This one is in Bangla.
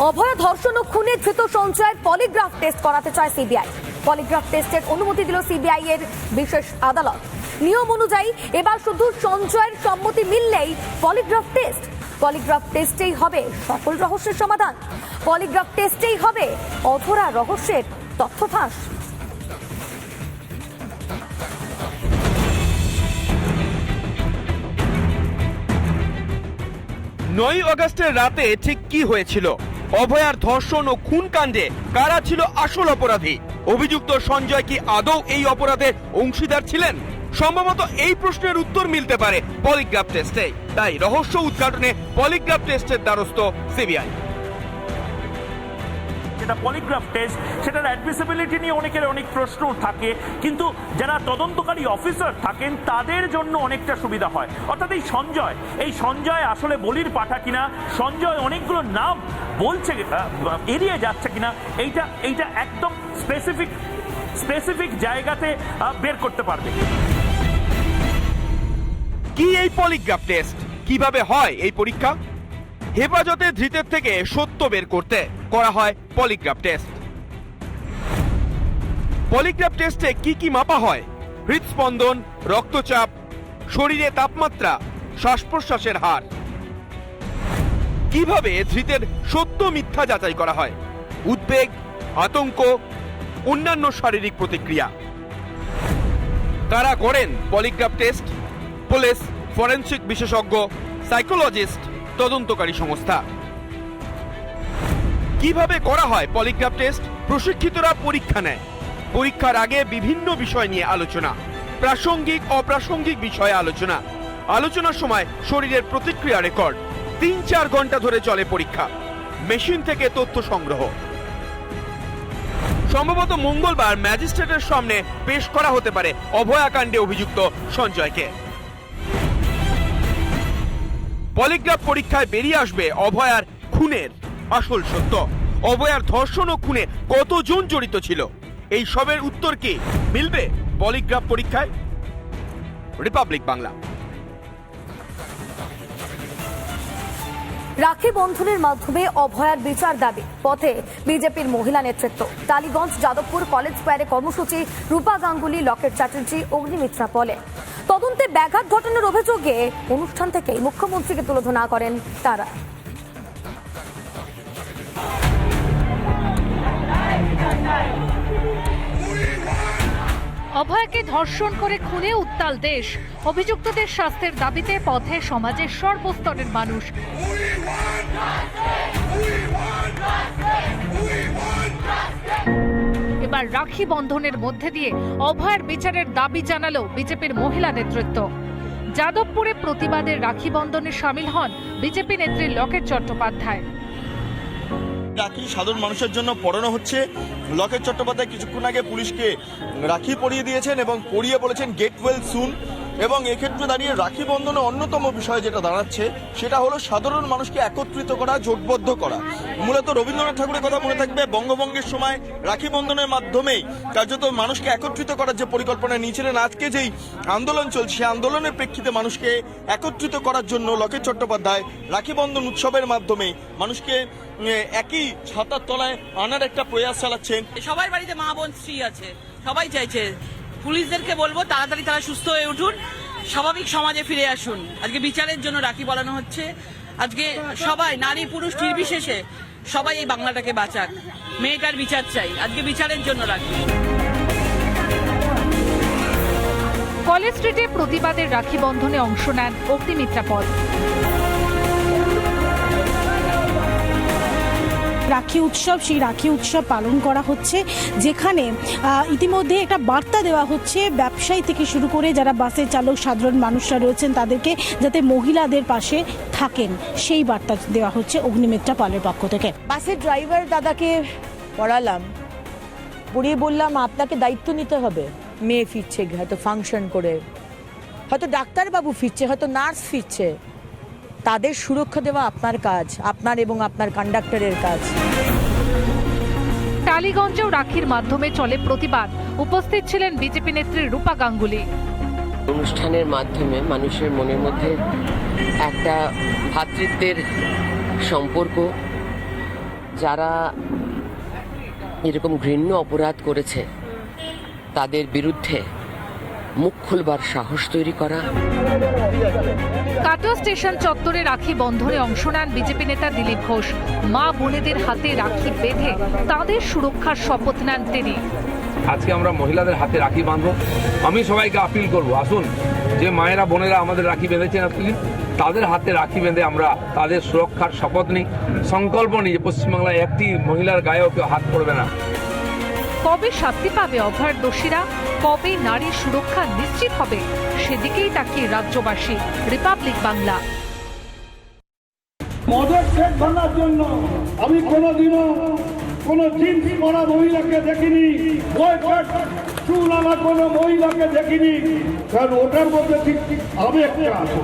অভয় ধর্ষণ ও খুনে ধৃত সঞ্চয়ের পলিগ্রাফ টেস্ট করাতে চায় সিবিআই। পলিগ্রাফ টেস্টের অনুমতি দিল সিবিআই এর বিশেষ আদালত। নিয়ম অনুযায়ী এবার শুধু সঞ্চয়ের সম্মতি মিললেই পলিগ্রাফ টেস্ট। পলিগ্রাফ টেস্টেই হবে সকল রহস্যের সমাধান। পলিগ্রাফ টেস্টেই হবে অধরা রহস্যের তথ্য ফাঁস নয় অগস্টের রাতে ঠিক কি হয়েছিল? অভয়ার ধর্ষণ ও খুন কাণ্ডে কারা ছিল আসল অপরাধী? অভিযুক্ত সঞ্জয় কি আদৌ এই অপরাধের অংশীদার ছিলেন? সম্ভবত এই প্রশ্নের উত্তর মিলতে পারে পলিগ্রাফ টেস্টে। তাই রহস্য উদ্ঘাটনে পলিগ্রাফ টেস্টের দ্বারস্থ সিবিআই। যেটা পলিগ্রাফ টেস্ট সেটার অ্যাডমিসিবিলিটি নিয়ে অনেকের অনেক প্রশ্ন থাকে, কিন্তু যারা তদন্তকারী অফিসার থাকেন, তাদের জন্য অনেকটা সুবিধা হয়। অর্থাৎ এই সঞ্জয় এই সঞ্জয় আসলে বলির পাঠা কিনা, সঞ্জয় অনেকগুলো নাম বলছে এড়িয়ে যাচ্ছে কিনা, এইটা এইটা একদম স্পেসিফিক স্পেসিফিক জায়গাতে বের করতে পারবে। কি এই পলিগ্রাফ টেস্ট কীভাবে হয় এই পরীক্ষা? হেফাজতে ধৃতের থেকে সত্য বের করতে করা হয় পলিগ্রাফ টেস্ট। পলিগ্রাফ টেস্টে কি কি মাপা হয়? হৃদস্পন্দন রক্তচাপ, শরীরে তাপমাত্রা শ্বাস প্রশ্বাসের হার। কীভাবে ধৃতের সত্য মিথ্যা যাচাই করা হয়? উদ্বেগ, আতঙ্ক, অন্যান্য শারীরিক প্রতিক্রিয়া। কারা করেন পলিগ্রাফ টেস্ট, পুলিশ, ফরেনসিক বিশেষজ্ঞ, সাইকোলজিস্ট তদন্তকারী সংস্থা। কীভাবে করা হয় পলিগ্রাফ টেস্ট? প্রশিক্ষিতরা পরীক্ষা নেয়। পরীক্ষার আগে বিভিন্ন বিষয় নিয়ে আলোচনা। প্রাসঙ্গিক, অপ্রাসঙ্গিক বিষয়ে আলোচনা। আলোচনার সময় শরীরের প্রতিক্রিয়া রেকর্ড। তিন চার ঘণ্টা ধরে চলে পরীক্ষা। মেশিন থেকে তথ্য সংগ্রহ। সম্ভবত মঙ্গলবার ম্যাজিস্ট্রেটের সামনে পেশ করা হতে পারে অভয়াকাণ্ডে অভিযুক্ত সঞ্জয়কে। পলিগ্রাফ পরীক্ষায় বেরিয়ে আসবে অভয়ার খুনের। আসল সত্য, অভয়ার ধর্ষণ ও খুনে কতজন জড়িত ছিল? এই সবের উত্তর কি মিলবে পলিগ্রাফ পরীক্ষায়? রিপাবলিক বাংলা। রাখি বন্ধনের মাধ্যমে অভয়ার বিচার দাবি, পথে বিজেপির মহিলা নেতৃত্ব। টালিগঞ্জ যাদবপুর কলেজ স্কোয়ারে কর্মসূচি, রূপা গাঙ্গুলি, লকেট চ্যাটার্জি, অগ্নিমিত্রা পলে তদন্তে ব্যাঘাত ঘটানোর অভিযোগে অনুষ্ঠান থেকেই মুখ্যমন্ত্রীকে তুলোধনা করেন তারা। অভয়কে ধর্ষণ করে খুনে উত্তাল দেশ। অভিযুক্তদের শাস্তির দাবিতে পথে সমাজের সর্বস্তরের মানুষ। এবার রাখি বন্ধনের মধ্যে দিয়ে অভয়ের বিচারের দাবি জানালো বিজেপির মহিলা নেতৃত্ব। যাদবপুরে প্রতিবাদের রাখি বন্ধনে সামিল হন বিজেপি নেত্রী লকেট চট্টোপাধ্যায়। রাখি সাধারণ মানুষের জন্য পড়ানো হচ্ছে। লকেট চট্টোপাধ্যায় কিছুক্ষণ আগে পুলিশকে রাখি পরিয়ে দিয়েছেন এবং পরিয়ে বলেছেন গেট ওয়েল সুন এবং এক্ষেত্রে দাঁড়িয়ে রাখি বন্ধনে অন্যতম বিষয় যেটা দাঁড়াচ্ছে, সেটা হলো সাধারণ মানুষকে একত্রিত করা, জোটবদ্ধ করা। মূলত রবীন্দ্রনাথ ঠাকুরের কথা মনে থাকবে, বঙ্গভঙ্গের সময় রাখি বন্ধনের মাধ্যমেই কার্যত মানুষকে একত্রিত করার যে পরিকল্পনা নিয়েছিলেন, আজকে যেই আন্দোলন চলছে আন্দোলনের প্রেক্ষিতে মানুষকে একত্রিত করার জন্য লকেট চট্টোপাধ্যায় রাখি বন্ধন উৎসবের মাধ্যমে মানুষকে একই ছাতার তলায় আনার একটা প্রয়াস চালাচ্ছেন। সবার বাড়িতে মা বোন স্ত্রী আছে, সবাই চাইছে পুলিশদেরকে বলব, তাড়াতাড়ি তারা সুস্থ হয়ে উঠুন, স্বাভাবিক সমাজে ফিরে আসুন। আজকে বিচারের জন্য রাখি বলানো হচ্ছে। আজকে সবাই, নারী, পুরুষ, নির্বিশেষে সবাই এই বাংলাটাকে বাঁচাক। মেয়েটার বিচার চাই। আজকে বিচারের জন্য রাখি। কলেজ স্ট্রিটে প্রতিবাদের রাখি বন্ধনে অংশ নেন অগ্নিমিত্রা পল রাখি উৎসব, সেই রাখি উৎসব পালন করা হচ্ছে, যেখানে ইতিমধ্যে একটা বার্তা দেওয়া হচ্ছে ব্যবসায়ী থেকে শুরু করে যারা বাসের চালক, সাধারণ মানুষরা রয়েছেন, তাদেরকে যাতে মহিলাদের পাশে থাকেন। সেই বার্তা দেওয়া হচ্ছে অগ্নিমিত্রা পালের পক্ষ থেকে। বাসের ড্রাইভার দাদাকে পড়ালাম। পড়িয়ে বললাম, আপনাকে দায়িত্ব নিতে হবে। মেয়ে ফিরছে, হয়তো ফাংশন করে। হয়তো ডাক্তারবাবু ফিরছে, হয়তো নার্স ফিরছে। তাদের সুরক্ষা দেওয়া আপনার কাজ আপনার এবং আপনার কন্ডাক্টরের কাজ। টালিগঞ্জেও রাখির মাধ্যমে চলে প্রতিবাদ। উপস্থিত ছিলেন বিজেপি নেত্রী রূপা গাঙ্গুলি। অনুষ্ঠানের মাধ্যমে মানুষের মনের মধ্যে একটা ভাতৃত্বের সম্পর্ক। যারা এরকম ঘৃণ্য অপরাধ করেছে তাদের বিরুদ্ধে মুখ খুলবার সাহস তৈরি করা। কাটোয়া স্টেশন চত্বরে রাখি বন্ধনে অংশ নেন বিজেপি নেতা দিলীপ ঘোষ। মা বোনেদের হাতে রাখি বেঁধে তাদের সুরক্ষার শপথ নেন তিনি। আজকে আমরা মহিলাদের হাতে রাখি বাঁধবো। আমি সবাইকে আপিল করব। আসুন, যে মায়েরা, বোনেরা আমাদের রাখি বেঁধেছেন আপনি তাদের হাতে রাখি বেঁধে আমরা তাদের সুরক্ষার শপথ নিই। সংকল্প নিই যে পশ্চিমবাংলায় একটি মহিলার গায়েও কেউ হাত পড়বে না। কবে শাস্তি পাবে অভয়ার দোষীরা? কবে নারীর সুরক্ষা নিশ্চিত হবে? সেদিকেই তাকিয়ে রাজ্যবাসী, রিপাবলিক বাংলা। মদের শেখ ভাঙার জন্য আমি কোনোদিনও কোনো জিন্স পরা মহিলাকে দেখিনি। চুল আলা কোনো মহিলাকে দেখিনি। কারণ ওটার মধ্যে ঠিক আবেগটা আছে।